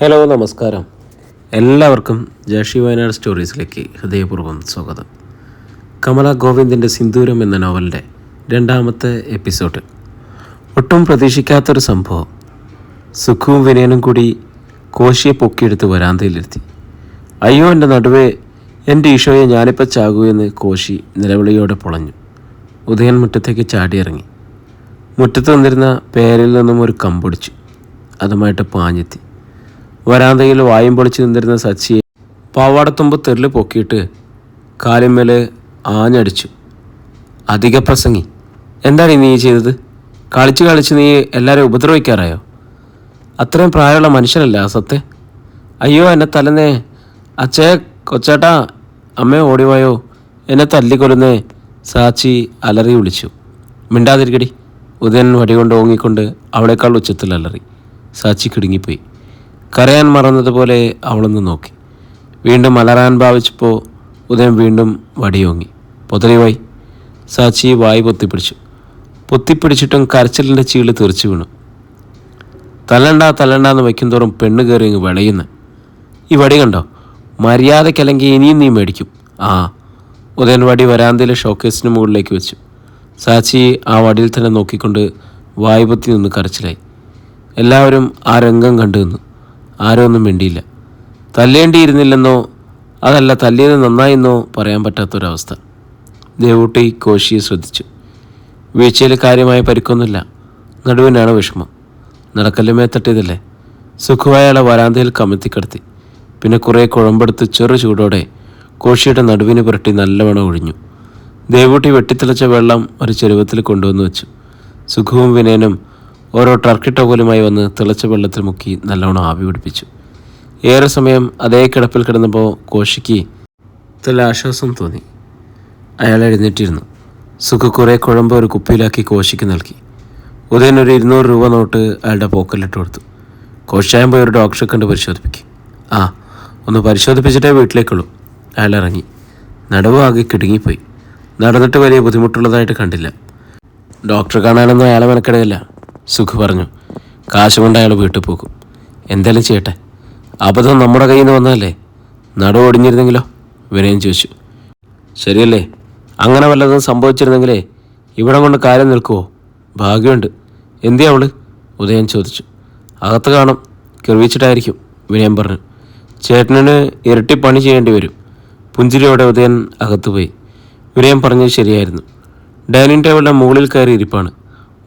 Hello നമസ്കാരം. എല്ലാവർക്കും ജാഷി വയനാട് സ്റ്റോറീസിലേക്ക് ഹൃദയപൂർവം സ്വാഗതം. കമല ഗോവിന്ദിന്റെ സിന്ദൂരം എന്ന നോവലിന്റെ രണ്ടാമത്തെ എപ്പിസോഡ്. ഒട്ടും പ്രതീക്ഷിക്കാത്തൊരു സംഭവം. സുഖവും വിനയനും കൂടി കോശിയെ പൊക്കിയെടുത്ത് വരാന്തയിലിരുത്തി. അയ്യോ എന്റെ നടുവേ എന്റെ ഈശോയെ ഞാനിപ്പോൾ ചാകൂ എന്ന് കോശി നിലവിളിയോടെ പൊളഞ്ഞു. ഉദയൻ മുറ്റത്തേക്ക് ചാടിയിറങ്ങി. മുറ്റത്ത് വന്നിരുന്ന പേരിൽ നിന്നും ഒരു കമ്പൊടിച്ചു. അതുമായിട്ട് പാഞ്ഞെത്തി. വരാന്തയിൽ വായും പൊളിച്ച് നിന്നിരുന്ന സച്ചിയെ പാവാടത്തുമ്പ് തെറിൽ പൊക്കിയിട്ട് കാലിന്മേൽ ആഞ്ഞടിച്ചു. അധിക പ്രസംഗി. എന്താണ് നീ ചെയ്തത്? കളിച്ച് കളിച്ച് നീ എല്ലാവരെയും ഉപദ്രവിക്കാറായോ? അത്രയും പ്രായമുള്ള മനുഷ്യനല്ല ആ സത്യ? അയ്യോ എന്നെ തലന്നേ അച്ഛേ കൊച്ചേട്ടാ അമ്മ ഓടിവായോ? എന്നെ തല്ലിക്കൊല്ലുന്നേ. സാച്ചി അലറി വിളിച്ചു. മിണ്ടാതിരിക്കടി. ഉദയൻ വടികൊണ്ട് ഓങ്ങിക്കൊണ്ട് അവളെക്കാൾ ഉച്ചത്തിൽ അലറി. സാച്ചി കിടുങ്ങിപ്പോയി. കരയാൻ മറന്നതുപോലെ അവളൊന്ന് നോക്കി. വീണ്ടും അലറാൻ ഭാവിച്ചപ്പോൾ ഉദയം വീണ്ടും വടിയോങ്ങി. പൊതറിവായി സാച്ചി വായി പൊത്തിപ്പിടിച്ചു. പൊത്തിപ്പിടിച്ചിട്ടും കരച്ചിലിന്റെ ചീൾ തെറിച്ചു വീണു. തല്ലണ്ട തല്ലണ്ട എന്ന് വയ്ക്കും തോറും പെണ്ണ് കയറി ഇങ്ങ് വിളയുന്നു. ഈ വടി കണ്ടോ? മര്യാദയ്ക്കല്ലെങ്കിൽ ഇനിയും നീ മേടിക്കും. ആ. ഉദയൻ വടി വരാന്തയിലെ ഷോക്കേസിന് മുകളിലേക്ക് വെച്ചു. സാച്ചി ആ വടിയിൽ തന്നെ നോക്കിക്കൊണ്ട് വായ്പത്തി നിന്ന് കരച്ചിലായി. എല്ലാവരും ആ രംഗം കണ്ടു നിന്നു. ആരും ഒന്നും മിണ്ടിയില്ല. തല്ലേണ്ടിയിരുന്നില്ലെന്നോ അതല്ല തല്ലിയത് നന്നായെന്നോ പറയാൻ പറ്റാത്തൊരവസ്ഥ. ദേവൂട്ടി കോശിയെ ശ്രദ്ധിച്ചു. വീഴ്ചയിൽ കാര്യമായ പരിക്കൊന്നുമില്ല. നടുവിനാണ് വിഷമം. നടക്കല്ലുമേ തട്ടിയതല്ലേ സുഖമായാളെ വരാന്തയിൽ കമത്തിക്കിടത്തി പിന്നെ കുറേ കുഴമ്പെടുത്ത് ചെറു ചൂടോടെ കോശിയുടെ നടുവിന് പുരട്ടി നല്ലവണ്ണം ഒഴിഞ്ഞു. ദേവൂട്ടി വെട്ടിത്തിളച്ച വെള്ളം ഒരു ചെരുവത്തിൽ കൊണ്ടുവന്ന് വെച്ചു. സുഖവും വിനയനും ഓരോ ടർക്കി ടവലുമായി വന്ന് തിളച്ച വെള്ളത്തിൽ മുക്കി നല്ലോണം ആവി പിടിപ്പിച്ചു. ഏറെ സമയം അതേ കിടപ്പിൽ കിടന്നപ്പോൾ കോശിക്ക് നല്ല ആശ്വാസം തോന്നി. അയാൾ എഴുന്നേറ്റിരുന്നു. സുഖ കുറേ കുഴമ്പ് ഒരു കുപ്പിയിലാക്കി കോശിക്ക് നൽകി. ഉദയൻ ഒരു ഇരുന്നൂറ് രൂപ നോട്ട് അയാളുടെ പോക്കലിട്ട് കൊടുത്തു. കോശായം പോയി ഒരു ഡോക്ടറെ കണ്ട് പരിശോധിപ്പിക്കും. ആ ഒന്ന് പരിശോധിപ്പിച്ചിട്ടേ വീട്ടിലേക്കുള്ളൂ. അയാൾ ഇറങ്ങി. നടുവ് ആകെ കിടുങ്ങിപ്പോയി. നടന്നിട്ട് വലിയ ബുദ്ധിമുട്ടുള്ളതായിട്ട് കണ്ടില്ല. ഡോക്ടറെ കാണാനൊന്നും അയാളെ മെനക്കെടുകയില്ല സുഖ് പറഞ്ഞു. കാശ് അയാൾ വീട്ടിൽ പോകും. എന്തായാലും ചെയ്യട്ടെ. അബദ്ധം നമ്മുടെ കയ്യിൽ നിന്ന് വന്നതല്ലേ? നടു ഒടിഞ്ഞിരുന്നെങ്കിലോ? വിനയം ചോദിച്ചു. ശരിയല്ലേ? അങ്ങനെ വല്ലതും സംഭവിച്ചിരുന്നെങ്കിലേ ഇവിടെ കൊണ്ട് കാര്യം നിൽക്കുവോ? ഭാഗ്യമുണ്ട്. എന്തിയാ അവൾ? ഉദയൻ ചോദിച്ചു. അകത്ത് കാണും. കിർവിച്ചിട്ടായിരിക്കും വിനയം പറഞ്ഞു. ചേട്ടനിന് ഇരട്ടി പണി ചെയ്യേണ്ടി വരും. പുഞ്ചിരിയോടെ ഉദയൻ അകത്ത് പോയി വിനയം പറഞ്ഞത് ശരിയായിരുന്നു. ഡൈനിങ് ടേബിളിന്റെ മുകളിൽ കയറി ഇരിപ്പാണ്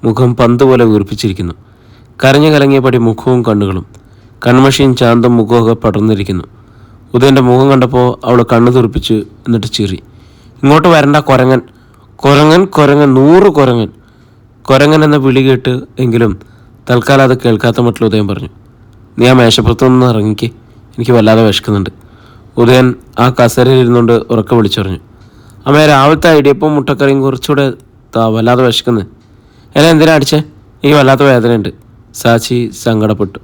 മുഖം പന്ത് പോലെ വീർപ്പിച്ചിരിക്കുന്നു. കരഞ്ഞു കലങ്ങിയ പടി മുഖവും കണ്ണുകളും. കൺമഷിയും ചാന്തം മുഖമൊക്കെ പടർന്നിരിക്കുന്നു. ഉദയന്റെ മുഖം കണ്ടപ്പോൾ അവൾ കണ്ണു തുറപ്പിച്ച് എന്നിട്ട് ചീറി ഇങ്ങോട്ട് വരണ്ട കുരങ്ങൻ. കുരങ്ങൻ കുരങ്ങൻ നൂറ് കുരങ്ങൻ. കുരങ്ങൻ എന്ന വിളി കേട്ട് എങ്കിലും തൽക്കാലം അത് കേൾക്കാത്ത മട്ടിൽ ഉദയൻ പറഞ്ഞു നീ ആ മേശപ്പുറത്തു നിന്ന് ഇറങ്ങിക്ക്. എനിക്ക് വല്ലാതെ വിശക്കുന്നുണ്ട്. ഉദയൻ ആ കസേരയിൽ ഇരുന്നുകൊണ്ട് ഉറക്കെ വിളിച്ചറിഞ്ഞു. അമ്മ രാവിലത്തെ ഇടിയപ്പം മുട്ടക്കറിയും കുറച്ചുകൂടെ വല്ലാതെ വിശക്കുന്നു. എന്നെ എന്തിനാ അടിച്ചേ? എനിക്ക് വല്ലാത്ത വേദനയുണ്ട് സാച്ചി സങ്കടപ്പെട്ടു.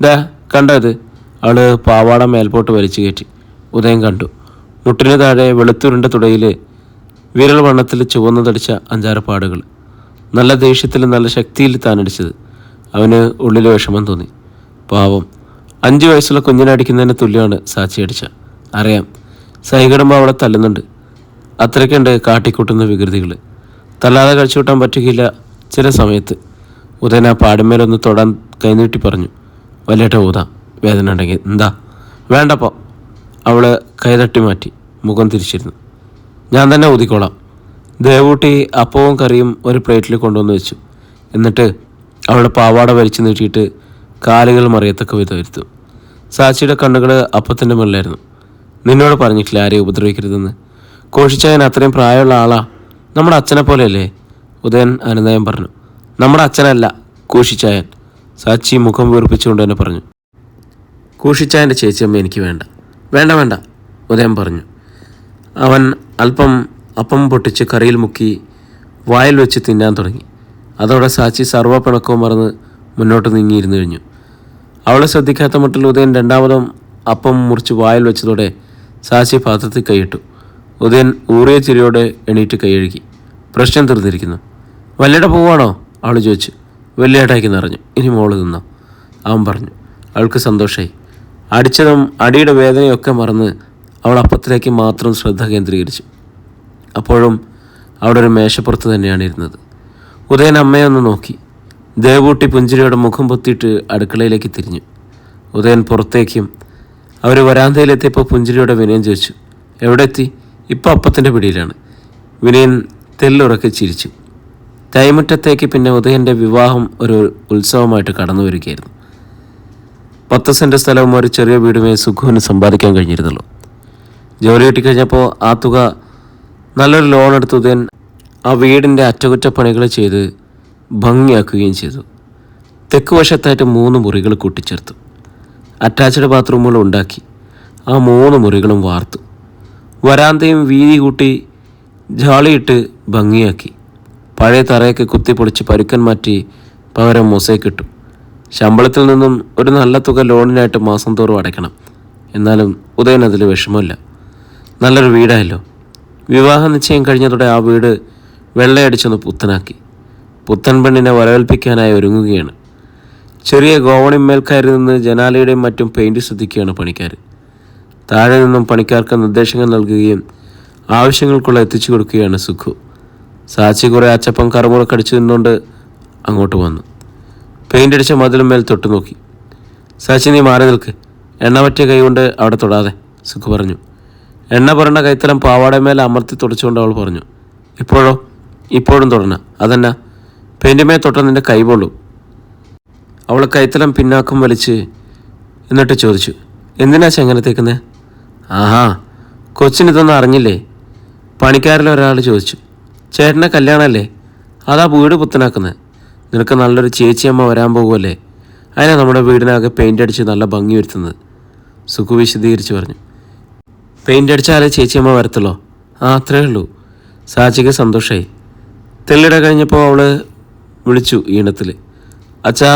ദാ കണ്ടോ ഇത്? അവൾ പാവാട മേൽപോട്ട് വലിച്ചു കയറ്റി. ഉദയം കണ്ടു. മുട്ടിന് താഴെ വെളുത്തുരുണ്ട തുടയിൽ വിരൽ വണ്ണത്തിൽ ചുവന്നതടിച്ച അഞ്ചാറ് പാടുകൾ. നല്ല ദേഷ്യത്തിൽ നല്ല ശക്തിയിൽ താനടിച്ചത് അവന് ഉള്ളിൽ വിഷമം തോന്നി. പാവം. അഞ്ച് വയസ്സുള്ള കുഞ്ഞിനെ അടിക്കുന്നതിന് തുല്യമാണ് സാച്ചി അടിച്ച. അറിയാം. സൈകിടുമ്പോൾ അവളെ തല്ലുന്നുണ്ട്. അത്രയ്ക്കുണ്ട് കാട്ടിക്കൂട്ടുന്ന വികൃതികൾ തല്ലാതെ കഴിച്ചുകൂട്ടാൻ പറ്റുകയില്ല ചില സമയത്ത് ഉദയൻ ആ പാടിന്മേലൊന്ന് തൊടാൻ കൈനീട്ടി പറഞ്ഞു വലിയേട്ട ഊത വേദന ഉണ്ടെങ്കിൽ എന്താ? വേണ്ടപ്പോ. അവൾ കൈതട്ടി മാറ്റി മുഖം തിരിച്ചിരുന്നു. ഞാൻ തന്നെ ഊതിക്കോളാം. ദേവൂട്ടി അപ്പവും കറിയും ഒരു പ്ലേറ്റിൽ കൊണ്ടുവന്ന് വെച്ചു. എന്നിട്ട് അവളുടെ പാവാട വലിച്ചു നീട്ടിയിട്ട് കാലുകൾ മറിയത്തക്ക വിധം വരുത്തു സാച്ചിയുടെ കണ്ണുകൾ അപ്പത്തിന്റെ മുകളിലായിരുന്നു. നിന്നോട് പറഞ്ഞിട്ടില്ല ആരെയും ഉപദ്രവിക്കരുതെന്ന്. കോഷിച്ചായൻ അത്രയും പ്രായമുള്ള ആളാ. നമ്മുടെ അച്ഛനെ പോലെയല്ലേ ഉദയൻ അനന്തയം പറഞ്ഞു. നമ്മുടെ അച്ഛനല്ല കൂഷിച്ചായൻ സാച്ചി മുഖം വീർപ്പിച്ചുകൊണ്ട് തന്നെ പറഞ്ഞു. കൂഷിച്ചായന്റെ ചേച്ചിയമ്മ എനിക്ക് വേണ്ട. വേണ്ട വേണ്ട ഉദയം പറഞ്ഞു. അവൻ അല്പം അപ്പം പൊട്ടിച്ച് കറിയിൽ മുക്കി വായിൽ വെച്ച് തിന്നാൻ തുടങ്ങി. അതോടെ സാച്ചി സർവ പിണക്കവും മറന്ന് മുന്നോട്ട് നീങ്ങിയിരുന്നു കഴിഞ്ഞു. അവളെ ശ്രദ്ധിക്കാത്ത മട്ടിൽ ഉദയൻ രണ്ടാമതും അപ്പം മുറിച്ച് വായിൽ വെച്ചതോടെ സാച്ചി പാത്രത്തിൽ കൈയിട്ടു. ഉദയൻ ഊറിയ ചിരിയോടെ എണീറ്റ് കൈയഴുകി പ്രശ്നം തീർന്നിരിക്കുന്നു. വല്യേട്ട പോവാണോ? അവൾ ചോദിച്ചു. വലിയേട്ടായിക്ക് നിറഞ്ഞു. ഇനി മോൾ നിന്നോ? അവൻ പറഞ്ഞു. അവൾക്ക് സന്തോഷമായി അടിച്ചതും അടിയുടെ വേദനയൊക്കെ മറന്ന് അവൾ അപ്പത്തിലേക്ക് മാത്രം ശ്രദ്ധ കേന്ദ്രീകരിച്ചു. അപ്പോഴും അവിടെ ഒരു മേശപ്പുറത്ത് തന്നെയാണ് ഇരുന്നത്. ഉദയൻ അമ്മയൊന്ന് നോക്കി. ദേവൂട്ടി പുഞ്ചിരിയുടെ മുഖം പൊത്തിയിട്ട് അടുക്കളയിലേക്ക് തിരിഞ്ഞു. ഉദയൻ പുറത്തേക്കും അവർ വരാന്തയിലെത്തിയപ്പോൾ പുഞ്ചിരിയുടെ വിനയൻ ചോദിച്ചു. എവിടെ എത്തി ഇപ്പം അപ്പത്തിന്റെ പിടിയിലാണ്. വിനയൻ തെല്ലുറക്കെ ചിരിച്ചു. തൈമുറ്റത്തേക്ക് പിന്നെ ഉദയന്റെ വിവാഹം ഒരു ഉത്സവമായിട്ട് കടന്നു വരികയായിരുന്നു. പത്ത് സെന്റ് സ്ഥലവും ഒരു ചെറിയ വീടുമേ സുഖുവിന് സമ്പാദിക്കാൻ കഴിഞ്ഞിരുന്നുള്ളൂ. ജോലി കിട്ടിക്കഴിഞ്ഞപ്പോൾ ആ തുക നല്ലൊരു ലോൺ എടുത്ത് ഉദയൻ ആ വീടിന്റെ അറ്റകുറ്റപ്പണികൾ ചെയ്ത് ഭംഗിയാക്കുകയും ചെയ്തു. തെക്ക് വശത്തായിട്ട് മൂന്ന് മുറികൾ കൂട്ടിച്ചേർത്തു. അറ്റാച്ച്ഡ് ബാത്റൂമുകൾ ഉണ്ടാക്കി. ആ മൂന്ന് മുറികളും വാർത്തു. വരാന്തയും വീതി കൂട്ടി ജാളിയിട്ട് ഭംഗിയാക്കി. പഴയ തറയൊക്കെ കുത്തിപ്പൊളിച്ച് പരുക്കൻ മാറ്റി പകരം മൊസൈക്ക് കിട്ടും ശമ്പളത്തിൽ നിന്നും ഒരു നല്ല തുക ലോണിനായിട്ട് മാസം തോറും അടയ്ക്കണം. എന്നാലും ഉദയൻ അതിൽ വിഷമമില്ല. നല്ലൊരു വീടായല്ലോ. വിവാഹ നിശ്ചയം കഴിഞ്ഞതോടെ ആ വീട് വെള്ളയടിച്ചൊന്ന് പുത്തനാക്കി. പുത്തൻ പെണ്ണിനെ വരവേൽപ്പിക്കാനായി ഒരുങ്ങുകയാണ്. ചെറിയ ഗോവണി മേൽക്കാരിൽ നിന്ന് ജനാലയുടെയും മറ്റും പെയിന്റ് ശ്രദ്ധിക്കുകയാണ് പണിക്കാർ താഴെ നിന്നും പണിക്കാർക്ക് നിർദ്ദേശങ്ങൾ നൽകുകയും ആവശ്യങ്ങൾക്കുള്ള എത്തിച്ചു കൊടുക്കുകയാണ് സുഖു. സാച്ചി കുറേ അച്ചപ്പം കറുമുറക്കടിച്ചു നിന്നുകൊണ്ട് അങ്ങോട്ട് വന്നു. പെയിന്റ് അടിച്ച മതിലും മേൽ തൊട്ടു നോക്കി. സാച്ചി നീ മാറി നിൽക്ക്. എണ്ണ പറ്റിയ കൈകൊണ്ട് അവിടെ തൊടാതെ സുഖു പറഞ്ഞു. എണ്ണ പുരണ്ട കൈത്തലം പാവാടമേൽ അമർത്തി തുടച്ചുകൊണ്ട് അവൾ പറഞ്ഞു ഇപ്പോഴോ? ഇപ്പോഴും തൊടണ. അതന്നെ? പെയിന്റുമേ തൊട്ട നിന്റെ കൈ പൊള്ളും. അവൾ കൈത്തലം പിന്നാക്കം വലിച്ച് എന്നിട്ട് ചോദിച്ചു എന്തിനാ ചെങ്ങനെ തേക്കുന്നേ? ആഹാ കൊച്ചിനിതൊന്നും അറിഞ്ഞില്ലേ? പണിക്കാരിലൊരാൾ ചോദിച്ചു ചേട്ടന്റെ കല്യാണമല്ലേ അതാ വീട് പുത്തനാക്കുന്നത് നിനക്ക് നല്ലൊരു ചേച്ചിയമ്മ വരാൻ പോകുമല്ലേ അതിനാ നമ്മുടെ വീടിനകത്ത് പെയിന്റ് അടിച്ച് നല്ല ഭംഗി വരുത്തുന്നത്. സുഖു വിശദീകരിച്ച് പറഞ്ഞു. പെയിന്റ് അടിച്ചാലേ ചേച്ചിയമ്മ വരത്തുള്ളോ? ആ അത്രേ ഉള്ളൂ. സാച്ചിക്ക് സന്തോഷമായി തെല്ലിട കഴിഞ്ഞപ്പോൾ അവൾ വിളിച്ചു ഈണത്തിൽ അച്ഛാ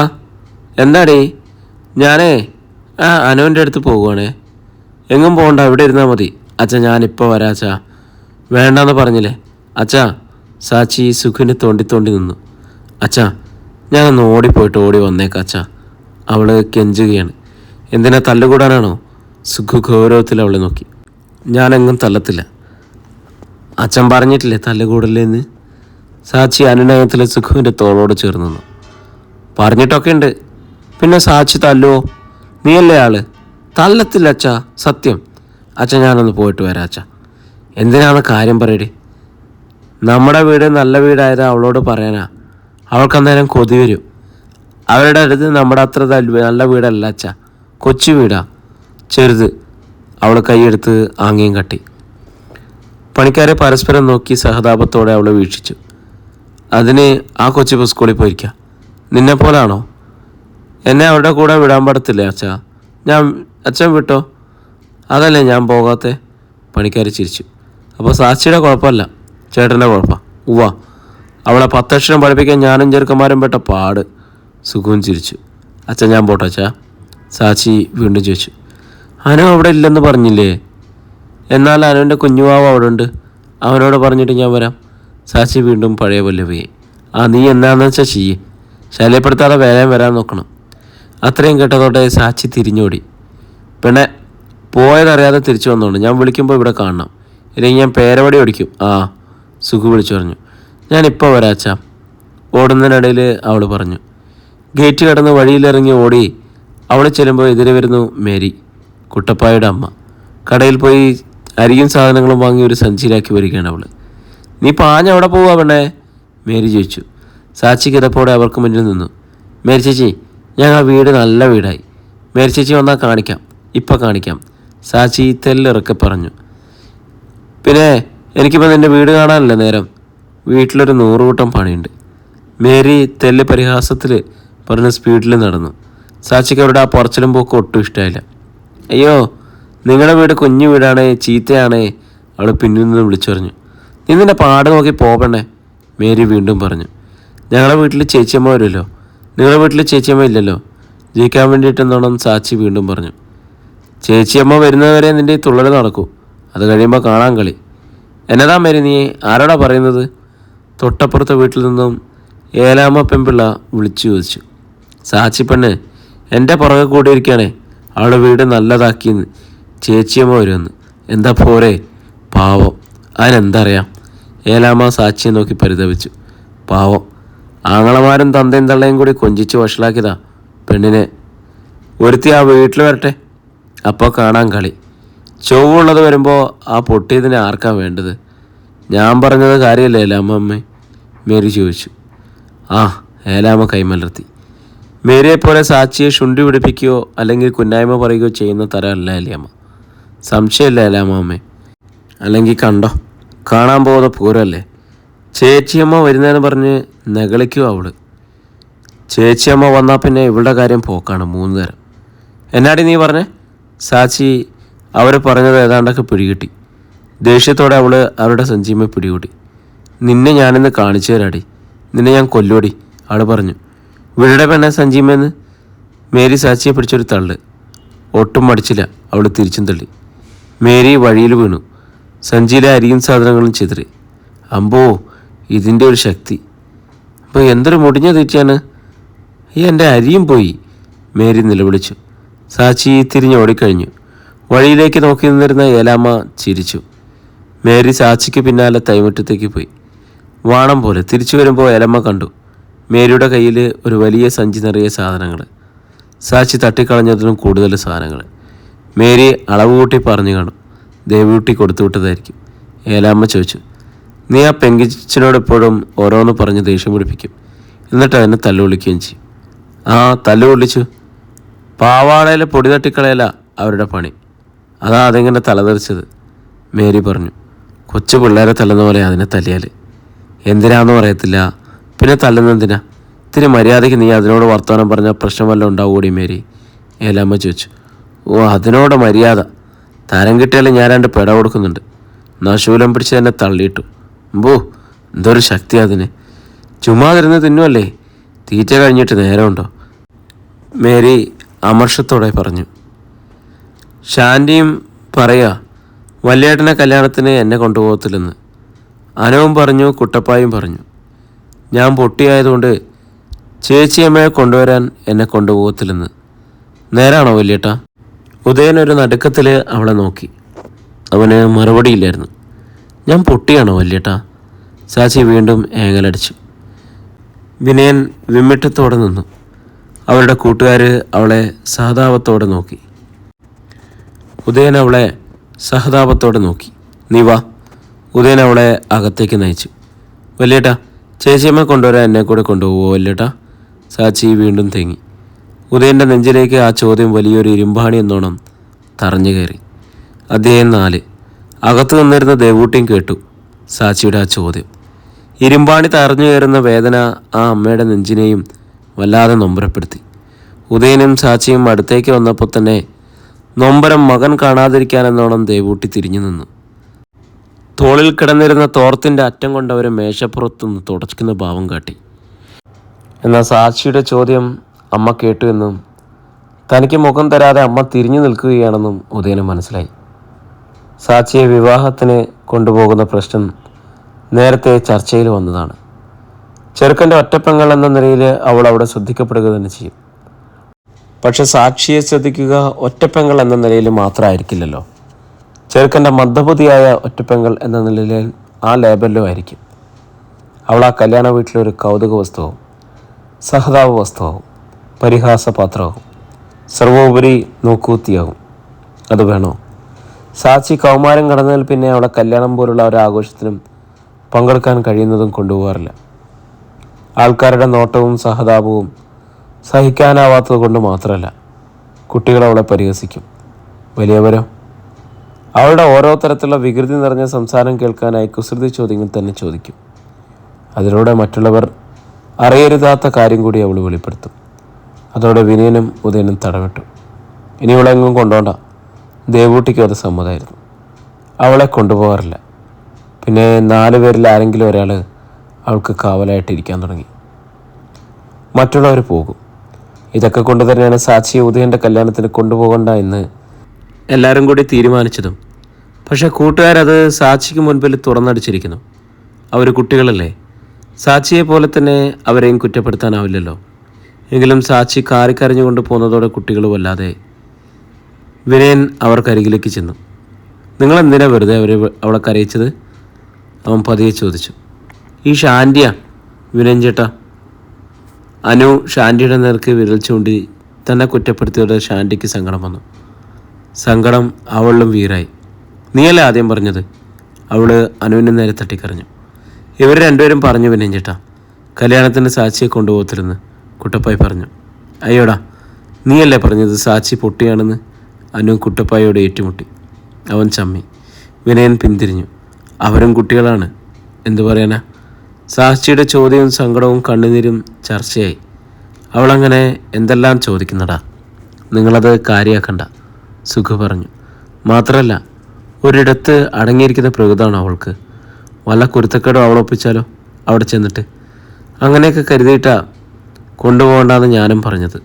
എന്താടേ? ഞാനേ ആ അനുവിന്റെ അടുത്ത് പോകുവാണേ. എങ്ങും പോകണ്ട ഇവിടെ ഇരുന്നാൽ മതി. അച്ഛാ ഞാനിപ്പോൾ വരാം അച്ഛാ. വേണ്ടെന്ന് പറഞ്ഞില്ലേ? അച്ഛാ സാച്ചി സുഖിനെ തോണ്ടി തോണ്ടി നിന്നു. അച്ഛാ ഞാനൊന്ന് ഓടിപ്പോയിട്ട് ഓടി വന്നേക്കാം അച്ഛാ. അവൾ കെഞ്ചുകയാണ്. എന്തിനാ തല്ലുകൂടാനാണോ? സുഖു ഗൗരവത്തിൽ അവളെ നോക്കി. ഞാനെങ്ങും തല്ലത്തില്ല. അച്ഛൻ പറഞ്ഞിട്ടില്ലേ തല്ലുകൂടല്ലേന്ന്? സാച്ചി അനുനയത്തിലെ സുഖുവിന്റെ തോളോട് ചേർന്നു നിന്നു. പറഞ്ഞിട്ടൊക്കെ ഉണ്ട്. പിന്നെ സാച്ചി തല്ലുവോ? നീയല്ലേ ആൾ? തല്ലത്തില്ല അച്ഛാ. സത്യം. അച്ഛൻ ഞാനൊന്ന് പോയിട്ട് വരാം അച്ഛാ. എന്തിനാണ് കാര്യം പറയടി നമ്മുടെ വീട് നല്ല വീടായത് അവളോട് പറയാനാ. അവൾക്ക് അന്നേരം കൊതി വരും. അവരുടെ അടുത്ത് നമ്മുടെ അത്ര നല്ല വീടല്ല അച്ഛ. കൊച്ചു വീടാ. ചെറുത്. അവൾ കൈയെടുത്ത് ആംഗ്യം കട്ടി. പണിക്കാരെ പരസ്പരം നോക്കി സഹതാപത്തോടെ അവളെ വീക്ഷിച്ചു. അതിന് ആ കൊച്ചിപ്പോൾ സ്കൂളിൽ പോയിരിക്കാം. നിന്നെ പോലാണോ? എന്നെ അവരുടെ കൂടെ വിടാൻ പറ്റത്തില്ലേ അച്ഛ? ഞാൻ അച്ഛൻ വിട്ടോ? അതല്ലേ ഞാൻ പോകാത്തെ? പണിക്കാർ ചിരിച്ചു. അപ്പോൾ സാക്ഷിയുടെ കുഴപ്പമല്ല. ചേട്ടന്റെ കുഴപ്പമാണ് ഉവ്വ. അവളെ പത്തക്ഷരം പഠിപ്പിക്കാൻ ഞാനും ചെറുക്കന്മാരും പെട്ട പാട്. സുഖവും ചിരിച്ചു. അച്ഛൻ ഞാൻ പോട്ടെ അച്ഛാ. സാച്ചി വീണ്ടും ചോദിച്ചു. അനു അവിടെ ഇല്ലെന്ന് പറഞ്ഞില്ലേ? എന്നാൽ അനുവിന്റെ കുഞ്ഞുവാവ് അവിടെ ഉണ്ട്. അവനോട് പറഞ്ഞിട്ട് ഞാൻ വരാം. സാച്ചി വീണ്ടും പഴയ പോലെ പോയി ആ നീ എന്താണെന്ന് വെച്ചാൽ ചെയ്യേ. ശല്യപ്പെടുത്താതെ വേഗം വരാൻ നോക്കണം. അത്രയും കേട്ടതോടെ സാച്ചി തിരിഞ്ഞോടി. പിന്നെ പോയതറിയാതെ തിരിച്ചു വന്നോണ്ട് ഞാൻ വിളിക്കുമ്പോൾ ഇവിടെ കാണണം. ഇല്ലെങ്കിൽ ഞാൻ പേരവടി ഓടിക്കും. ആ. സുഖു വിളിച്ചു പറഞ്ഞു. ഞാനിപ്പോൾ വരാച്ചാ ഓടുന്നതിനിടയിൽ അവൾ പറഞ്ഞു. ഗേറ്റ് കടന്ന് വഴിയിലിറങ്ങി ഓടി അവൾ ചെല്ലുമ്പോൾ എതിരെ വരുന്നു മേരി കുട്ടപ്പായുടെ അമ്മ. കടയിൽ പോയി അരിയും സാധനങ്ങളും വാങ്ങി ഒരു സഞ്ചിയിലാക്കി വരികയാണ് അവൾ നീ പാഞ്ഞ അവിടെ പോവാ പെണ്ണേ? മേരി ചോദിച്ചു. സാച്ചി കിതപ്പോടെ അവർക്ക് മുന്നിൽ നിന്നു. മേരി ചേച്ചി ആ വീട് നല്ല വീടായി. മേരി ചേച്ചി വന്നാൽ കാണിക്കാം. ഇപ്പം കാണിക്കാം. സാച്ചി തെല്ലിറക്കെ പറഞ്ഞു. പിന്നെ എനിക്കിപ്പോൾ നിന്റെ വീട് കാണാനല്ല നേരം? വീട്ടിലൊരു നൂറുകൂട്ടം പണിയുണ്ട്. മേരി തെല്ല് പരിഹാസത്തിൽ പറഞ്ഞ സ്പീഡിൽ നടന്നു. സാക്ഷിക്ക് അവരുടെ ആ പുറച്ചിലും പോക്ക് ഒട്ടും ഇഷ്ടമായില്ല അയ്യോ നിങ്ങളുടെ വീട് കുഞ്ഞു വീടാണേ ചീത്തയാണേ അവൾ പിന്നിൽ നിന്ന് വിളിച്ചു പറഞ്ഞു നീ പാട് നോക്കി പോകണേ മേരി വീണ്ടും പറഞ്ഞു. ഞങ്ങളുടെ വീട്ടിൽ ചേച്ചിയമ്മ വരുമല്ലോ. നിങ്ങളുടെ വീട്ടിൽ ചേച്ചിയമ്മ ഇല്ലല്ലോ. ജയിക്കാൻ വേണ്ടിയിട്ടെന്നോണം സാച്ചി വീണ്ടും പറഞ്ഞു. ചേച്ചിയമ്മ വരുന്നതുവരെ നിന്റെ തുള്ളൽ നടക്കൂ. അത് കഴിയുമ്പോൾ കാണാൻ കളി. എന്നതാ മേരി നീ? ആരോടാ പറയുന്നത്? തൊട്ടപ്പുറത്തെ വീട്ടിൽ നിന്നും ഏലാമ പെൺപിള്ള വിളിച്ചു ചോദിച്ചു. സാച്ചി പെണ്ണ് എന്റെ പുറകെ കൂടിയിരിക്കുകയാണേ അവളുടെ വീട് നല്ലതാക്കിയെന്ന് ചേച്ചിയമ്മ വരുമെന്ന് എന്താ പോരെ? പാവം. അതിനെന്തറിയാം? ഏലാമ സാച്ചിയെ നോക്കി പരിതപിച്ചു. പാവം. ആങ്ങളമാരും തന്തയും തള്ളയും കൂടി കൊഞ്ചിച്ച് വഷളാക്കിയതാ പെണ്ണിനെ. ഒരുത്തി ആ വീട്ടിൽ വരട്ടെ. അപ്പോൾ കാണാൻ കളി. ചൊവ്വുള്ളത് വരുമ്പോൾ ആ പൊട്ടിയതിനെ ആർക്കാ വേണ്ടത്? ഞാൻ പറഞ്ഞത് കാര്യമല്ലേ ഏലാമ്മ മേരി ചോദിച്ചു. ആ ഏലാമ്മ കൈമലർത്തി. മേരിയെ പോലെ സാക്ഷിയെ ശുണ്ടി പിടിപ്പിക്കുകയോ അല്ലെങ്കിൽ കുന്നായ്മ പറയുകയോ ചെയ്യുന്ന തരമല്ല ഏലിയമ്മ സംശയമില്ല ഏലാമ്മ അമ്മേ. അല്ലെങ്കിൽ കണ്ടോ? കാണാൻ പോകുന്ന പൂരമല്ലേ? ചേച്ചിയമ്മ വരുന്നതെന്ന് പറഞ്ഞ് നെകളിക്കും അവൾ. ചേച്ചിയമ്മ വന്നാൽ പിന്നെ ഇവളുടെ കാര്യം പോക്കാണ് മൂന്ന് തരം എന്നാടി നീ പറഞ്ഞേ? സാച്ചി അവർ പറഞ്ഞത് ഏതാണ്ടൊക്കെ പിടികിട്ടി. ദേഷ്യത്തോടെ അവൾ അവരുടെ സഞ്ചിയമ്മ പിടികൂടി. നിന്നെ ഞാനിന്ന് കാണിച്ചു തരാടി. നിന്നെ ഞാൻ കൊല്ലോടി അവൾ പറഞ്ഞു. വീടെ പെണ്ണ സഞ്ചിയമ്മയെന്ന് മേരി സാച്ചിയെ പിടിച്ചൊരു തള്ള്. ഒട്ടും മടിച്ചില്ല അവൾ തിരിച്ചും തള്ളി. മേരി വഴിയിൽ വീണു. സഞ്ചിയിലെ അരിയും സാധനങ്ങളും ചിതറി. അമ്പോ ഇതിന്റെ ഒരു ശക്തി. അപ്പോൾ എന്തൊരു മുടിഞ്ഞ തീറ്റയാണ്? ഈ എന്റെ അരിയും പോയി മേരി നിലവിളിച്ചു. സാച്ചി തിരിഞ്ഞ് ഓടിക്കഴിഞ്ഞു വഴിയിലേക്ക് നോക്കി നിന്നിരുന്ന ഏലാമ്മ ചിരിച്ചു. മേരി സാച്ചിക്ക് പിന്നാലെ തൈമുറ്റത്തേക്ക് പോയി. വാണം പോലെ തിരിച്ചു വരുമ്പോൾ ഏലമ്മ കണ്ടു മേരിയുടെ കയ്യിൽ ഒരു വലിയ സഞ്ചി നിറയെ സാധനങ്ങൾ സാച്ചി തട്ടിക്കളഞ്ഞതിലും കൂടുതൽ സാധനങ്ങൾ മേരി അളവ് കൂട്ടി പറഞ്ഞു കാണും. ദേവിയൂട്ടി കൊടുത്തു വിട്ടതായിരിക്കും. ഏലാമ്മ ചോദിച്ചു നീ ആ പെങ്കിച്ചിനോട് എപ്പോഴും ഓരോന്ന് പറഞ്ഞ് ദേഷ്യം പിടിപ്പിക്കും. എന്നിട്ട് അതിനെ തല്ലുവിളിക്കുകയും ചെയ്യും. ആ തല്ലുവിളിച്ചു പാവാടയിലെ പൊടി തട്ടിക്കളയല അവരുടെ പണി. അതാ അതിങ്ങനെ തലതെറിച്ചത്. മേരി പറഞ്ഞു കൊച്ചു പിള്ളേരെ തല്ലുന്ന പോലെ അതിനെ തല്ലിയാൽ എന്തിനാന്ന് പറയത്തില്ല. പിന്നെ തല്ലുന്നെന്തിനാ ഇത്തിരി മര്യാദയ്ക്ക് നീ അതിനോട് വർത്തമാനം പറഞ്ഞാൽ പ്രശ്നം വല്ലതും ഉണ്ടാവുകൂടി മേരി? ഏലാമ്മ ചോദിച്ചു ഓ അതിനോട് മര്യാദ. തരം കിട്ടിയാലും ഞാൻ രണ്ട് പെട കൊടുക്കുന്നുണ്ട്. നശൂലം പിടിച്ച് എന്നെ തള്ളിയിട്ടു. ബോ എന്തൊരു ശക്തി അതിന്. ചുമ്മാതിരുന്ന് തിന്നുമല്ലേ തീറ്റ കഴിഞ്ഞിട്ട് നേരമുണ്ടോ? മേരി അമർഷത്തോടെ പറഞ്ഞു ശാന്തിയും പറയാ വല്യേട്ടനെ കല്യാണത്തിന് എന്നെ കൊണ്ടുപോകത്തില്ലെന്ന്. അനവും പറഞ്ഞു കുട്ടപ്പായും പറഞ്ഞു ഞാൻ പൊട്ടിയായതുകൊണ്ട് ചേച്ചിയമ്മയെ കൊണ്ടുവരാൻ എന്നെ കൊണ്ടുപോകത്തില്ലെന്ന്. നേരാണോ വല്ലേട്ട ഉദയൻ ഒരു നടുക്കത്തിൽ അവളെ നോക്കി. അവന് മറുപടിയില്ലായിരുന്നു. ഞാൻ പൊട്ടിയാണോ വല്ലേട്ട സാച്ചി വീണ്ടും ഏങ്ങലടിച്ചു. വിനയൻ വിമ്മിട്ടത്തോടെ നിന്നു. അവരുടെ കൂട്ടുകാർ അവളെ സഹതാപത്തോടെ നോക്കി. ഉദയൻ അവളെ സഹതാപത്തോടെ നോക്കി. നീ വാ. ഉദയൻ അവളെ അകത്തേക്ക് നയിച്ചു. വല്യേട്ടാ ചേച്ചിയമ്മ കൊണ്ടുവരാൻ എന്നെ കൂടെ കൊണ്ടുപോകുമോ വല്യേട്ടാ? സാച്ചി വീണ്ടും തേങ്ങി. ഉദയന്റെ നെഞ്ചിലേക്ക് ആ ചോദ്യം വലിയൊരു ഇരുമ്പാണി എന്നോണം തറഞ്ഞു കയറി. അദ്ദേഹം നാല്. അകത്തു നിന്നിരുന്ന ദേവൂട്ടിയും കേട്ടു സാച്ചിയുടെ ആ ചോദ്യം. ഇരുമ്പാണി തറഞ്ഞു കയറുന്ന വേദന ആ അമ്മയുടെ നെഞ്ചിനെയും വല്ലാതെ നൊമ്പരപ്പെടുത്തി. ഉദയനും സാച്ചിയും അടുത്തേക്ക് വന്നപ്പോൾ തന്നെ നൊമ്പരം മകൻ കാണാതിരിക്കാനെന്നോണം ദേവൂട്ടി തിരിഞ്ഞു നിന്നു. തോളിൽ കിടന്നിരുന്ന തോർത്തിന്റെ അറ്റം കൊണ്ട് അവർ മേശപ്പുറത്തുനിന്ന് തുടച്ചിക്കുന്ന ഭാവം കാട്ടി. എന്നാൽ സാക്ഷിയുടെ ചോദ്യം അമ്മ കേട്ടു എന്നും തനിക്ക് മുഖം തരാതെ അമ്മ തിരിഞ്ഞു നിൽക്കുകയാണെന്നും ഉദയന് മനസ്സിലായി. സാക്ഷിയെ വിവാഹത്തിന് കൊണ്ടുപോകുന്ന പ്രശ്നം നേരത്തെ ചർച്ചയിൽ വന്നതാണ്. ചെറുക്കന്റെ ഒറ്റപ്പെങ്ങൾ എന്ന നിലയിൽ അവൾ അവിടെ ശ്രദ്ധിക്കപ്പെടുക തന്നെ ചെയ്യും. പക്ഷെ സാക്ഷിയെ ശ്രദ്ധിക്കുക ഒറ്റപ്പെങ്ങൾ എന്ന നിലയിൽ മാത്രമായിരിക്കില്ലല്ലോ. ചെറുക്കന്റെ മന്ദബുദ്ധിയായ ഒറ്റപ്പെങ്ങൾ എന്ന നിലയിൽ ആ ലേബലിലും ആയിരിക്കും. അവൾ ആ കല്യാണ വീട്ടിലൊരു കൗതുക വസ്തുവും സഹതാപ വസ്തുവാകും പരിഹാസപാത്രമാകും സർവോപരി നോക്കൂത്തിയാകും അത് വേണോ? സാക്ഷി കൗമാരം കടന്നതിൽ പിന്നെ അവളെ കല്യാണം പോലുള്ള ഒരു ആഘോഷത്തിനും പങ്കെടുക്കാൻ കഴിയുന്നതും കൊണ്ടുപോകാറില്ല. ആൾക്കാരുടെ നോട്ടവും സഹതാപവും സഹിക്കാനാവാത്തത് കൊണ്ട് മാത്രമല്ല കുട്ടികൾ അവളെ പരിഹസിക്കും. വലിയവരോ അവളുടെ ഓരോ തരത്തിലുള്ള വികൃതി നിറഞ്ഞ സംസാരം കേൾക്കാനായി കുസൃതി ചോദ്യങ്ങൾ തന്നെ ചോദിക്കും. അതിലൂടെ മറ്റുള്ളവർ അറിയരുതാത്ത കാര്യം കൂടി അവൾ വെളിപ്പെടുത്തും. അതോടെ വിനയനും ഉദയനും തടവിട്ടു. ഇനി ഇവളെങ്ങും കൊണ്ടോണ്ട. ദേവൂട്ടിക്കും അത് സമ്മതമായിരുന്നു അവളെ കൊണ്ടുപോകാറില്ല. പിന്നെ നാല് പേരിൽ ആരെങ്കിലും ഒരാൾ അവൾക്ക് കാവലായിട്ടിരിക്കാൻ തുടങ്ങി. മറ്റുള്ളവർ പോകും. ഇതൊക്കെ കൊണ്ട് തന്നെയാണ് സാക്ഷിയെ ഉദയന്റെ കല്യാണത്തിന് കൊണ്ടുപോകണ്ട എന്ന് എല്ലാവരും കൂടി തീരുമാനിച്ചതും. പക്ഷെ കൂട്ടുകാരത് സാക്ഷിക്ക് മുൻപിൽ തുറന്നടിച്ചിരിക്കുന്നു. അവർ കുട്ടികളല്ലേ? സാക്ഷിയെ പോലെ തന്നെ അവരെയും കുറ്റപ്പെടുത്താനാവില്ലല്ലോ. എങ്കിലും സാക്ഷി കാറിക്കരഞ്ഞുകൊണ്ട് പോകുന്നതോടെ കുട്ടികൾ വല്ലാതെ വിനയൻ അവർക്കരികിലേക്ക് ചെന്നു. നിങ്ങൾ എന്തിനാ വെറുതെ അവരെ അവളെ കരയിച്ചത്? അവൻ പതിയെ ചോദിച്ചു. ഈ ഷാൻഡിയ വിനയൻ ചേട്ടാ. അനു ഷാൻഡിയുടെ നേർക്ക് വിരൽ ചൂണ്ടി തന്നെ കുറ്റപ്പെടുത്തിയോടെ ഷാൻഡിക്ക് സങ്കടം വന്നു. സങ്കടം അവളിലും വീറായി നീയല്ലേ ആദ്യം പറഞ്ഞത്? അവൾ അനുവിന്റെ നേരെ തട്ടിക്കറിഞ്ഞു ഇവർ രണ്ടുപേരും പറഞ്ഞു പിന്നെയും ചേട്ടാ കല്യാണത്തിന് സാക്ഷിയെ കൊണ്ടുപോകത്തില്ലെന്ന് കുട്ടപ്പായി പറഞ്ഞു. അയ്യോടാ നീയല്ലേ പറഞ്ഞത് സാക്ഷി പൊട്ടിയാണെന്ന്? അനു കുട്ടപ്പായോട് ഏറ്റുമുട്ടി. അവൻ ചമ്മി. വിനയൻ പിന്തിരിഞ്ഞു. അവരും കുട്ടികളാണ്. എന്തു പറയാനാ? സാക്ഷിയുടെ ചോദ്യവും സങ്കടവും കണ്ണുനീരും ചർച്ചയായി. അവളങ്ങനെ എന്തെല്ലാം ചോദിക്കുന്നടാ? നിങ്ങളത് കാര്യമാക്കണ്ട സുഖ പറഞ്ഞു. മാത്രമല്ല ഒരിടത്ത് അടങ്ങിയിരിക്കുന്ന പ്രകൃതമാണ് അവൾക്ക്? വല്ല കുരുത്തക്കേടും അവളൊപ്പിച്ചാലോ അവിടെ ചെന്നിട്ട്. അങ്ങനെയൊക്കെ കരുതിയിട്ടാ കൊണ്ടുപോകണ്ടെന്ന് ഞാനും പറഞ്ഞത്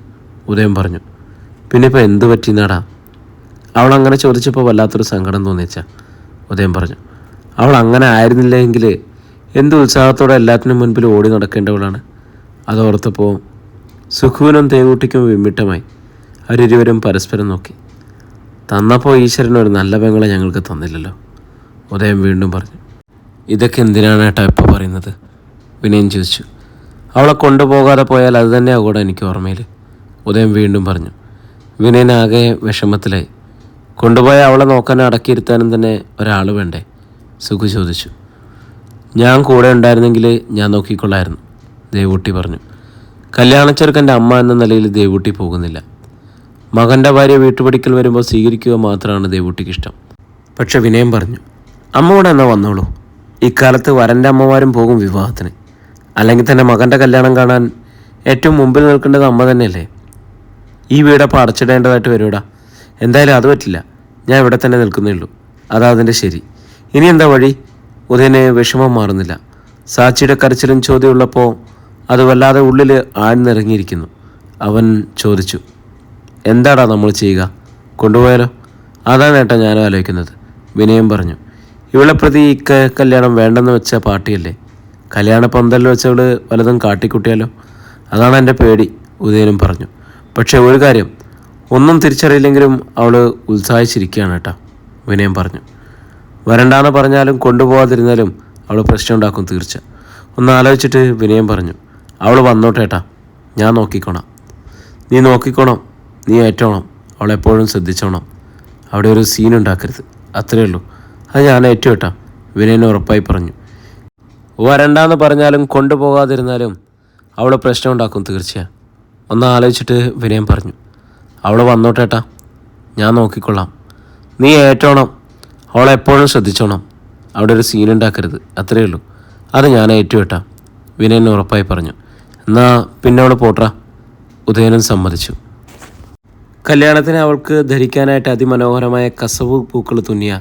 ഉദയം പറഞ്ഞു. പിന്നെ ഇപ്പോൾ എന്ത് പറ്റിയെന്നാടാ? അവൾ അങ്ങനെ ചോദിച്ചപ്പോൾ വല്ലാത്തൊരു സങ്കടം തോന്നിച്ച ഉദയം പറഞ്ഞു. അവൾ അങ്ങനെ ആയിരുന്നില്ലെങ്കിൽ എന്ത് ഉത്സാഹത്തോടെ എല്ലാത്തിനും മുൻപിൽ ഓടി നടക്കേണ്ടവളാണ്. അതോർത്തപ്പോൾ സുഖുവിനും തേവൂട്ടിക്കും വിമ്മിട്ടമായി. അവരിരുവരും പരസ്പരം നോക്കി. തന്നപ്പോൾ ഈശ്വരൻ ഒരു നല്ല പെങ്ങളെ ഞങ്ങൾക്ക് തന്നില്ലല്ലോ. ഉദയം വീണ്ടും പറഞ്ഞു. ഇതൊക്കെ എന്തിനാണ് ഏട്ടാ ഇപ്പോൾ പറയുന്നത്? വിനയൻ ചോദിച്ചു. അവളെ കൊണ്ടുപോകാതെ പോയാൽ അത് തന്നെ കൂടെ എനിക്ക് ഓർമ്മയിൽ ഉദയം വീണ്ടും പറഞ്ഞു. വിനയൻ ആകെ വിഷമത്തിലായി. കൊണ്ടുപോയ അവളെ നോക്കാനും അടക്കിയിരുത്താനും തന്നെ ഒരാൾ വേണ്ടേ? സുഖു ചോദിച്ചു. ഞാൻ കൂടെ ഉണ്ടായിരുന്നെങ്കിൽ ഞാൻ നോക്കിക്കൊള്ളായിരുന്നു ദേവൂട്ടി പറഞ്ഞു. കല്യാണച്ചെറുക്കന്റെ അമ്മ എന്ന നിലയിൽ ദേവൂട്ടി പോകുന്നില്ല. മകന്റെ ഭാര്യ വീട്ടുപടിക്കൽ വരുമ്പോൾ സ്വീകരിക്കുക മാത്രമാണ് ദേവൂട്ടിക്ക് ഇഷ്ടം പക്ഷെ വിനയം പറഞ്ഞു അമ്മ കൂടെ എന്നാ വന്നോളൂ. ഇക്കാലത്ത് വരന്റെ അമ്മമാരും പോകും വിവാഹത്തിന്. അല്ലെങ്കിൽ തന്നെ മകന്റെ കല്യാണം കാണാൻ ഏറ്റവും മുമ്പിൽ നിൽക്കേണ്ടത് അമ്മ തന്നെയല്ലേ? ഈ വീടപ്പോൾ അടച്ചിടേണ്ടതായിട്ട് വരുവിടാ. എന്തായാലും അത് പറ്റില്ല. ഞാൻ ഇവിടെ തന്നെ നിൽക്കുന്നേ ഉള്ളൂ. അതാ അതിന്റെ ശരി. ഇനി എന്താ വഴി? ഉദയന് വിഷമം മാറുന്നില്ല. സാക്ഷിയുടെ കരച്ചിലും ചോദ്യമുള്ളപ്പോൾ അത് വല്ലാതെ ഉള്ളിൽ ആഴ്ന്നിറങ്ങിയിരിക്കുന്നു. അവൻ ചോദിച്ചു എന്താടാ നമ്മൾ ചെയ്യുക? കൊണ്ടുപോയാലോ? അതാണ് ഏട്ടാ ഞാനും ആലോചിക്കുന്നത് വിനയം പറഞ്ഞു. ഇവളെ പ്രതി ഇക്ക കല്യാണം വേണ്ടെന്ന് വെച്ച പാർട്ടിയല്ലേ? കല്യാണ പന്തലിൽ വെച്ചവൾ വലതും കാട്ടിക്കുട്ടിയാലോ? അതാണ് എന്റെ പേടി ഉദയനും പറഞ്ഞു. പക്ഷേ ഒരു കാര്യം ഒന്നും തിരിച്ചറിയില്ലെങ്കിലും അവൾ ഉത്സാഹിച്ചിരിക്കുകയാണ് കേട്ടോ വിനയം പറഞ്ഞു. വരണ്ടാന്ന് പറഞ്ഞാലും കൊണ്ടുപോകാതിരുന്നാലും അവൾ പ്രശ്നം ഉണ്ടാക്കും തീർച്ച. ഒന്ന് ആലോചിച്ചിട്ട് വിനയം പറഞ്ഞു. അവൾ വന്നോട്ടേട്ടാ ഞാൻ നോക്കിക്കോണം. നീ നോക്കിക്കോണം. നീ ഏറ്റോണം. അവളെപ്പോഴും ശ്രദ്ധിച്ചോണം. അവിടെ ഒരു സീൻ ഉണ്ടാക്കരുത്. അത്രയേ ഉള്ളൂ. അത് ഞാൻ ഏറ്റുകേട്ടാ വിനയൻ ഉറപ്പായി പറഞ്ഞു. വരണ്ടാന്ന് പറഞ്ഞാലും കൊണ്ടുപോകാതിരുന്നാലും അവൾ പ്രശ്നം ഉണ്ടാക്കും തീർച്ചയാണ് ഒന്ന് ആലോചിച്ചിട്ട് വിനയം പറഞ്ഞു. അവൾ വന്നോട്ടേട്ടാ ഞാൻ നോക്കിക്കൊള്ളാം. നീ ഏറ്റോണം. അവളെ എപ്പോഴും ശ്രദ്ധിച്ചോണം. അവിടെ ഒരു സീൻ ഉണ്ടാക്കരുത്. അത്രയേ ഉള്ളൂ. അത് ഞാൻ ഏറ്റുവിട്ടാം. വിനയൻ ഉറപ്പായി പറഞ്ഞു. എന്നാ പിന്നെ അവൾ പോട്രാ. ഉദയനൻ സമ്മതിച്ചു. കല്യാണത്തിന് അവൾക്ക് ധരിക്കാനായിട്ട് അതിമനോഹരമായ കസവ് പൂക്കൾ തുന്നിയ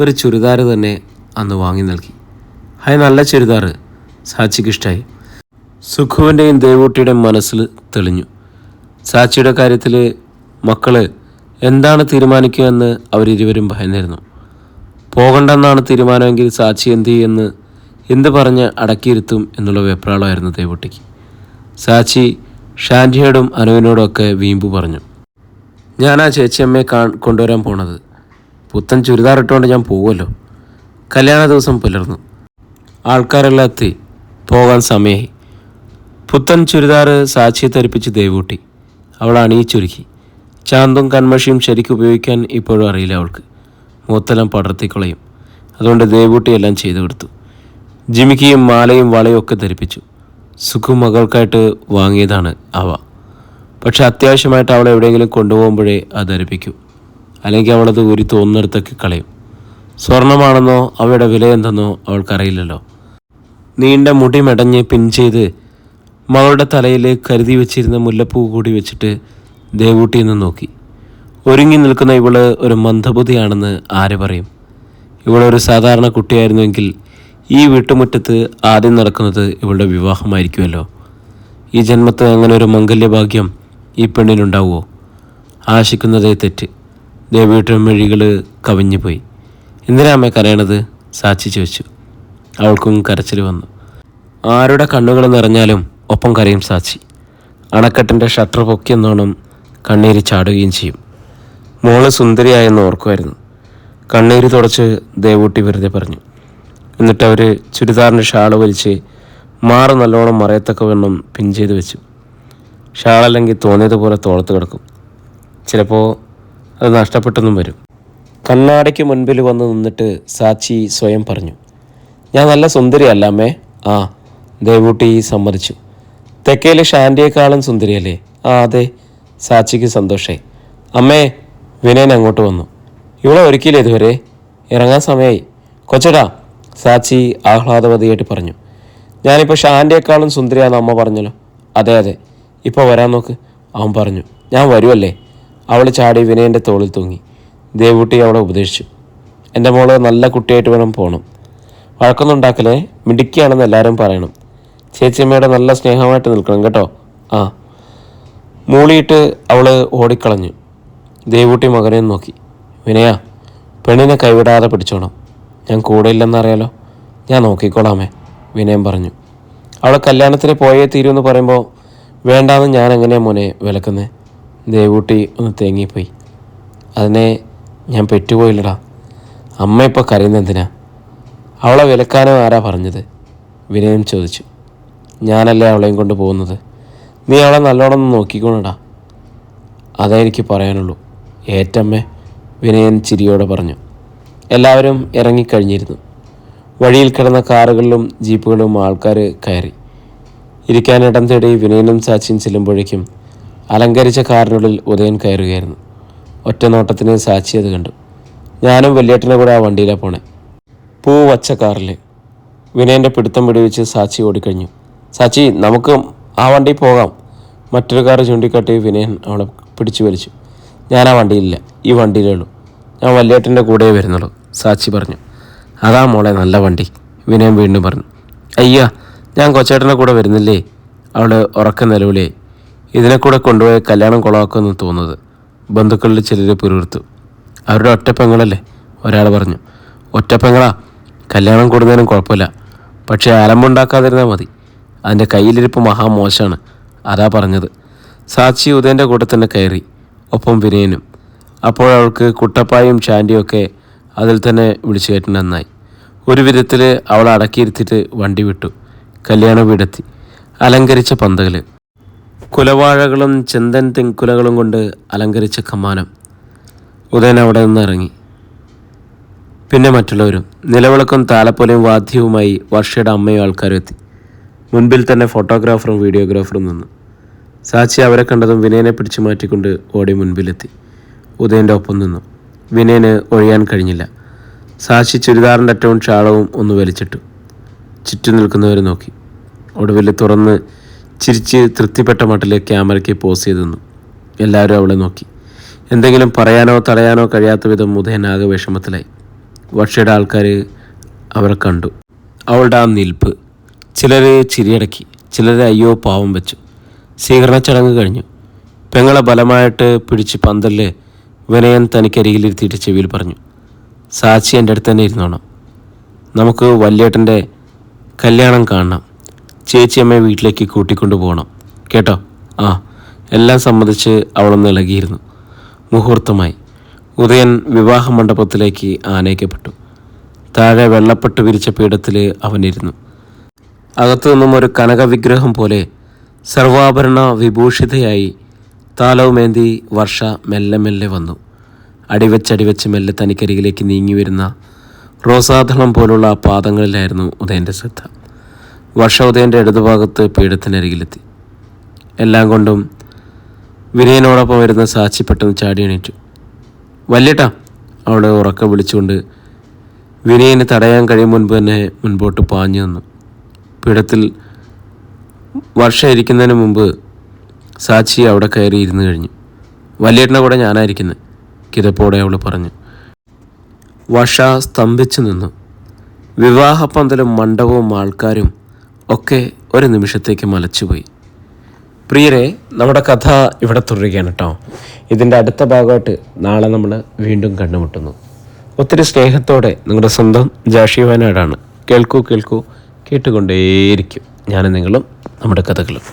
ഒരു ചുരിദാർ തന്നെ അന്ന് വാങ്ങി നൽകി. ഹായ് നല്ല ചുരിദാർ സാച്ചിക്ക് ഇഷ്ടമായി സുഖുവിന്റെയും ദേവൂട്ടിയുടെയും മനസ്സിൽ തെളിഞ്ഞു. സാച്ചിയുടെ കാര്യത്തിൽ മക്കൾ എന്താണ് തീരുമാനിക്കുക എന്ന് അവരിരുവരും ഭയന്നിരുന്നു. പോകണ്ടെന്നാണ് തീരുമാനമെങ്കിൽ സാക്ഷി എന്ത് ചെയ്യുമെന്ന് എന്ത് പറഞ്ഞ് അടക്കിയിരുത്തും എന്നുള്ള വെപ്രാളമായിരുന്നു ദേവുട്ടിക്ക് സാക്ഷി ഷാൻജിയോടും അനുവിനോടും ഒക്കെ വീമ്പു പറഞ്ഞു. ഞാൻ ആ ചേച്ചിയമ്മയെ കാ കൊണ്ടുവരാൻ പോണത്. പുത്തൻ ചുരിദാർ ഇട്ടുകൊണ്ട് ഞാൻ പോകുമല്ലോ കല്യാണ ദിവസം പുലർന്നു. ആൾക്കാരെല്ലാം എത്തി. പോകാൻ സമയമായി പുത്തൻ ചുരിദാർ സാക്ഷിയെ ധരിപ്പിച്ച് ദേവൂട്ടി അവൾ അണിയിച്ചൊരുക്കി. ചാന്തും കൺമഷിയും ശരിക്കും ഉപയോഗിക്കാൻ ഇപ്പോഴും അറിയില്ല അവൾക്ക്. മൂത്തെല്ലാം പടർത്തിക്കളയും അതുകൊണ്ട് ദേവൂട്ടി എല്ലാം ചെയ്തു കൊടുത്തു. ജിമിക്കിയും മാലയും വളയും ഒക്കെ ധരിപ്പിച്ചു. സുഖു മകൾക്കായിട്ട് വാങ്ങിയതാണ് അവ. പക്ഷെ അത്യാവശ്യമായിട്ട് അവളെ എവിടെയെങ്കിലും കൊണ്ടുപോകുമ്പോഴേ അത് ധരിപ്പിക്കൂ. അല്ലെങ്കിൽ അവളത് ഒരു തോന്നിടത്തൊക്കെ കളയും. സ്വർണമാണെന്നോ അവയുടെ വില എന്തെന്നോ അവൾക്കറിയില്ലല്ലോ. നീണ്ട മുടി മെടഞ്ഞ് പിൻ ചെയ്ത് മകളുടെ തലയിൽ കരുതി വെച്ചിരുന്ന മുല്ലപ്പൂ കൂടി വെച്ചിട്ട് ദേവൂട്ടി നിന്ന് നോക്കി. ഒരുങ്ങി നിൽക്കുന്ന ഇവൾ ഒരു മന്ദബുദ്ധിയാണെന്ന് ആര് പറയും? ഇവളൊരു സാധാരണ കുട്ടിയായിരുന്നുവെങ്കിൽ ഈ വീട്ടുമുറ്റത്ത് ആദ്യം നടക്കുന്നത് ഇവളുടെ വിവാഹമായിരിക്കുമല്ലോ. ഈ ജന്മത്ത് അങ്ങനെ ഒരു മംഗല്യഭാഗ്യം ഈ പെണ്ണിനുണ്ടാവുമോ? ആശിക്കുന്നതേ തെറ്റ്. ദേവിയുടെ കവിഞ്ഞുപോയി. എന്തിനാ അമ്മ കരയണത്? സാക്ഷി ചോദിച്ചു. അവൾക്കും കരച്ചിൽ വന്നു. ആരുടെ കണ്ണുകൾ നിറഞ്ഞാലും ഒപ്പം കരയും സാക്ഷി അണക്കെട്ടിന്റെ ഷട്ടർ പൊക്കിയെന്നോണം കണ്ണീര് ചാടുകയും ചെയ്യും. മോൾ സുന്ദരിയായെന്ന് ഓർക്കുമായിരുന്നു. കണ്ണീര് തുടച്ച് ദേവൂട്ടി വെറുതെ പറഞ്ഞു. എന്നിട്ട് അവർ ചുരിദാറിന്റെ ഷാൾ വലിച്ച് മാറ് നല്ലോണം മറയത്തക്ക വണ്ണം പിൻ ചെയ്ത് വെച്ചു. ഷാളല്ലെങ്കിൽ തോന്നിയതുപോലെ തോളത്ത് കിടക്കും. ചിലപ്പോൾ അത് നഷ്ടപ്പെട്ടെന്നും വരും. കണ്ണാടയ്ക്ക് മുൻപിൽ വന്ന് നിന്നിട്ട് സാച്ചി സ്വയം പറഞ്ഞു. ഞാൻ നല്ല സുന്ദരിയല്ല അമ്മേ. ആ ദേവൂട്ടി സമ്മതിച്ചു. തെക്കയിലെ ഷാൻഡിയേക്കാളും സുന്ദരിയല്ലേ? ആ അതെ. സാച്ചിക്ക് സന്തോഷേ അമ്മേ വിനയൻ അങ്ങോട്ട് വന്നു. ഇവിടെ ഒരുക്കിയില്ലേ ഇതുവരെ? ഇറങ്ങാൻ സമയമായി കൊച്ചടാ സാച്ചി ആഹ്ലാദവതിയായിട്ട് പറഞ്ഞു. ഞാനിപ്പോൾ ഷാൻഡിയേക്കാളും സുന്ദരിയാന്ന് അമ്മ പറഞ്ഞല്ലോ. അതെ അതെ. ഇപ്പോൾ വരാൻ നോക്ക് അവൻ പറഞ്ഞു. ഞാൻ വരുമല്ലേ അവൾ ചാടി വിനയന്റെ തോളിൽ തൂങ്ങി. ദേവൂട്ടി അവളെ ഉപദേശിച്ചു. എന്റെ മോൾ നല്ല കുട്ടിയായിട്ട് വേണം പോകണം വഴക്കൊന്നും ഉണ്ടാക്കലേ മിടുക്കിയാണെന്ന് എല്ലാവരും പറയണം. ചേച്ചിയമ്മയുടെ നല്ല സ്നേഹമായിട്ട് നിൽക്കണം കേട്ടോ. ആ. മൂളിയിട്ട് അവൾ ഓടിക്കളഞ്ഞു. ദേവൂട്ടി മകനെ നോക്കി. വിനയ പെണ്ണിനെ കൈവിടാതെ പിടിച്ചോണം. ഞാൻ കൂടെ ഇല്ലെന്നറിയാലോ ഞാൻ നോക്കിക്കോളാമേ വിനയം പറഞ്ഞു. അവളെ കല്യാണത്തിന് പോയേ തീരുമെന്ന് പറയുമ്പോൾ വേണ്ടാന്ന് ഞാൻ എങ്ങനെ മോനെ വിലക്കുന്നേ? ദേവൂട്ടി ഒന്ന് തേങ്ങിപ്പോയി. അതിനെ ഞാൻ പെറ്റുപോയില്ലടാ. അമ്മ ഇപ്പോൾ കരയുന്നെന്തിനാ അവളെ വിലക്കാനോ ആരാ പറഞ്ഞത്? വിനയം ചോദിച്ചു. ഞാനല്ലേ അവളെയും കൊണ്ട് പോകുന്നത്? നീ അവളെ നല്ലോണം നോക്കിക്കോണടാ. അതേ എനിക്ക് പറയാനുള്ളൂ. ഏറ്റമ്മേ വിനയൻ ചിരിയോടെ പറഞ്ഞു. എല്ലാവരും ഇറങ്ങിക്കഴിഞ്ഞിരുന്നു. വഴിയിൽ കിടന്ന കാറുകളിലും ജീപ്പുകളിലും ആൾക്കാർ കയറി. ഇരിക്കാനിടം തേടി വിനയനും സാച്ചിയും ചെല്ലുമ്പോഴേക്കും അലങ്കരിച്ച കാറിനുള്ളിൽ ഉദയൻ കയറുകയായിരുന്നു. ഒറ്റ നോട്ടത്തിന് സാച്ചി അത് കണ്ടു. ഞാനും വലിയേട്ടനെ കൂടെ ആ വണ്ടിയിലാണ് പോണേ. പൂ വച്ച കാറിൽ വിനയന്റെ പിടുത്തം പിടിവെച്ച് സാച്ചി ഓടിക്കഴിഞ്ഞു. സാച്ചി നമുക്ക് ആ വണ്ടി പോകാം. മറ്റൊരു കാർ ചൂണ്ടിക്കാട്ടി വിനയൻ അവളെ പിടിച്ചു വലിച്ചു. ഞാൻ ആ വണ്ടിയിലില്ല. ഈ വണ്ടിയിലേ ഉള്ളൂ. ഞാൻ വല്യേട്ടന്റെ കൂടെ വരുന്നുള്ളൂ സാക്ഷി പറഞ്ഞു. അതാ മോളെ നല്ല വണ്ടി. വിനയം വീണ്ടും പറഞ്ഞു. അയ്യ ഞാൻ കൊച്ചേട്ടന്റെ കൂടെ വരുന്നില്ലേ? അവൾ ഉറക്ക നിലവിളിയായി ഇതിനെ കൂടെ കൊണ്ടുപോയ കല്യാണം കുളമാക്കുമെന്ന് തോന്നുന്നത് ബന്ധുക്കളിൽ ചിലർ പുരുർത്തു അവരുടെ ഒറ്റപ്പെങ്ങളല്ലേ ഒരാൾ പറഞ്ഞു. ഒറ്റപ്പെങ്ങളാ കല്യാണം കൂടുന്നതിനും കുഴപ്പമില്ല. പക്ഷേ അലമ്പുണ്ടാക്കാതിരുന്നാൽ മതി. അതിന്റെ കയ്യിലിരിപ്പ് മഹാമോശമാണ്. അതാ പറഞ്ഞത്. സാക്ഷി ഉദയന്റെ കൂടെ തന്നെ കയറി. ഒപ്പം വിനയനും. അപ്പോഴവൾക്ക് കുട്ടപ്പായും ചാൻഡിയും ഒക്കെ അതിൽ തന്നെ വിളിച്ചു കയറ്റി നന്നായി. ഒരു വിധത്തിൽ അവൾ അടക്കിയിരുത്തിയിട്ട് വണ്ടി വിട്ടു. കല്യാണ വീടെത്തി. അലങ്കരിച്ച പന്തകൾ കുലവാഴകളും ചെന്തൻ തെങ്കുലകളും കൊണ്ട് അലങ്കരിച്ച കമാനം. ഉദയൻ അവിടെ നിന്ന് ഇറങ്ങി. പിന്നെ മറ്റുള്ളവരും. നിലവിളക്കും താലപ്പൊലയും വാദ്യവുമായി വർഷയുടെ അമ്മയും ആൾക്കാരും എത്തി. മുൻപിൽ തന്നെ ഫോട്ടോഗ്രാഫറും വീഡിയോഗ്രാഫറും നിന്നു. സാക്ഷി അവരെ കണ്ടതും വിനയനെ പിടിച്ചു മാറ്റിക്കൊണ്ട് ഓടി മുൻപിലെത്തി. ഉദയന്റെ ഒപ്പം നിന്നു. വിനയന് ഒഴിയാൻ കഴിഞ്ഞില്ല. സാക്ഷി ചുരിദാറിന്റെ അറ്റവും ക്ഷാളവും ഒന്ന് വലിച്ചിട്ടു. ചുറ്റും നിൽക്കുന്നവർ നോക്കി. ഒടുവിൽ തുറന്ന് ചിരിച്ച് തൃപ്തിപ്പെട്ട മട്ടിൽ ക്യാമറയ്ക്ക് പോസ് ചെയ്തു നിന്നു. എല്ലാവരും അവളെ നോക്കി. എന്തെങ്കിലും പറയാനോ തടയാനോ കഴിയാത്ത വിധം ഉദയൻ ആകെ വിഷമത്തിലായി. വർഷയുടെ ആൾക്കാർ അവരെ കണ്ടു. അവളുടെ ആ നിൽപ്പ്. ചിലർ ചിരിയടക്കി. ചിലർ അയ്യോ പാവം വെച്ചു. സ്വീകരണ ചടങ്ങ് കഴിഞ്ഞു. പെങ്ങളെ ബലമായിട്ട് പിടിച്ച് പന്തലിൽ വിനയൻ തനിക്കരികിലിരുത്തിയിട്ട് ചെവിയിൽ പറഞ്ഞു സാക്ഷി എന്റെ അടുത്ത് തന്നെ ഇരുന്നോണം. നമുക്ക് വല്യേട്ടന്റെ കല്യാണം കാണണം. ചേച്ചിയമ്മയെ വീട്ടിലേക്ക് കൂട്ടിക്കൊണ്ടു പോകണം. കേട്ടോ? ആ എല്ലാം സംബന്ധിച്ച് അവളൊന്ന് ഇളകിയിരുന്നു. മുഹൂർത്തമായി. ഉദയൻ വിവാഹ മണ്ഡപത്തിലേക്ക് ആനയിക്കപ്പെട്ടു. താഴെ വെള്ളപ്പെട്ട് വിരിച്ച പീഠത്തിൽ അവനിരുന്നു. അകത്തു നിന്നും ഒരു കനകവിഗ്രഹം പോലെ സർവാഭരണ വിഭൂഷിതയായി താലവുമേന്തി വർഷ മെല്ലെ മെല്ലെ വന്നു. അടിവെച്ചടിവെച്ച് മെല്ലെ തനിക്കരികിലേക്ക് നീങ്ങി വരുന്ന റോസാദളം പോലുള്ള ആ പാദങ്ങളിലായിരുന്നു ഉദയന്റെ ശ്രദ്ധ. വർഷ ഉദയന്റെ ഇടതുഭാഗത്ത് പീഠത്തിനരികിലെത്തി. എല്ലാം കൊണ്ടും വിനയനോടൊപ്പം വരുന്ന സാക്ഷി പെട്ടെന്ന് ചാടി എണീറ്റു. വല്യേട്ടാ അവളെ ഉറക്കം വിളിച്ചുകൊണ്ട് വിനയന് തടയാൻ കഴിയും മുൻപ് തന്നെ മുൻപോട്ട് പാഞ്ഞു നിന്നു. പീഠത്തിൽ വർഷ ഇരിക്കുന്നതിന് മുമ്പ് സാക്ഷി അവിടെ കയറി ഇരുന്ന് കഴിഞ്ഞു. വലിയേട്ടനെ കൂടെ ഞാനായിരിക്കുന്നത് കിതപ്പോടെ അവൾ പറഞ്ഞു. വർഷ സ്തംഭിച്ചു നിന്നു. വിവാഹപ്പന്തലും മണ്ഡപവും ആൾക്കാരും ഒക്കെ ഒരു നിമിഷത്തേക്ക് മലച്ചുപോയി. പ്രിയരെ നമ്മുടെ കഥ ഇവിടെ തുടരുകയാണ് കേട്ടോ. ഇതിന്റെ അടുത്ത ഭാഗമായിട്ട് നാളെ നമ്മൾ വീണ്ടും കണ്ടുമുട്ടുന്നു. ഒത്തിരി സ്നേഹത്തോടെ നിങ്ങളുടെ സ്വന്തം ജാഷി വയനാടാണ് കേൾക്കൂ കേൾക്കൂ കേട്ടുകൊണ്ടേയിരിക്കും. ഞാനും നിങ്ങളും നമ്മുടെ കഥകളും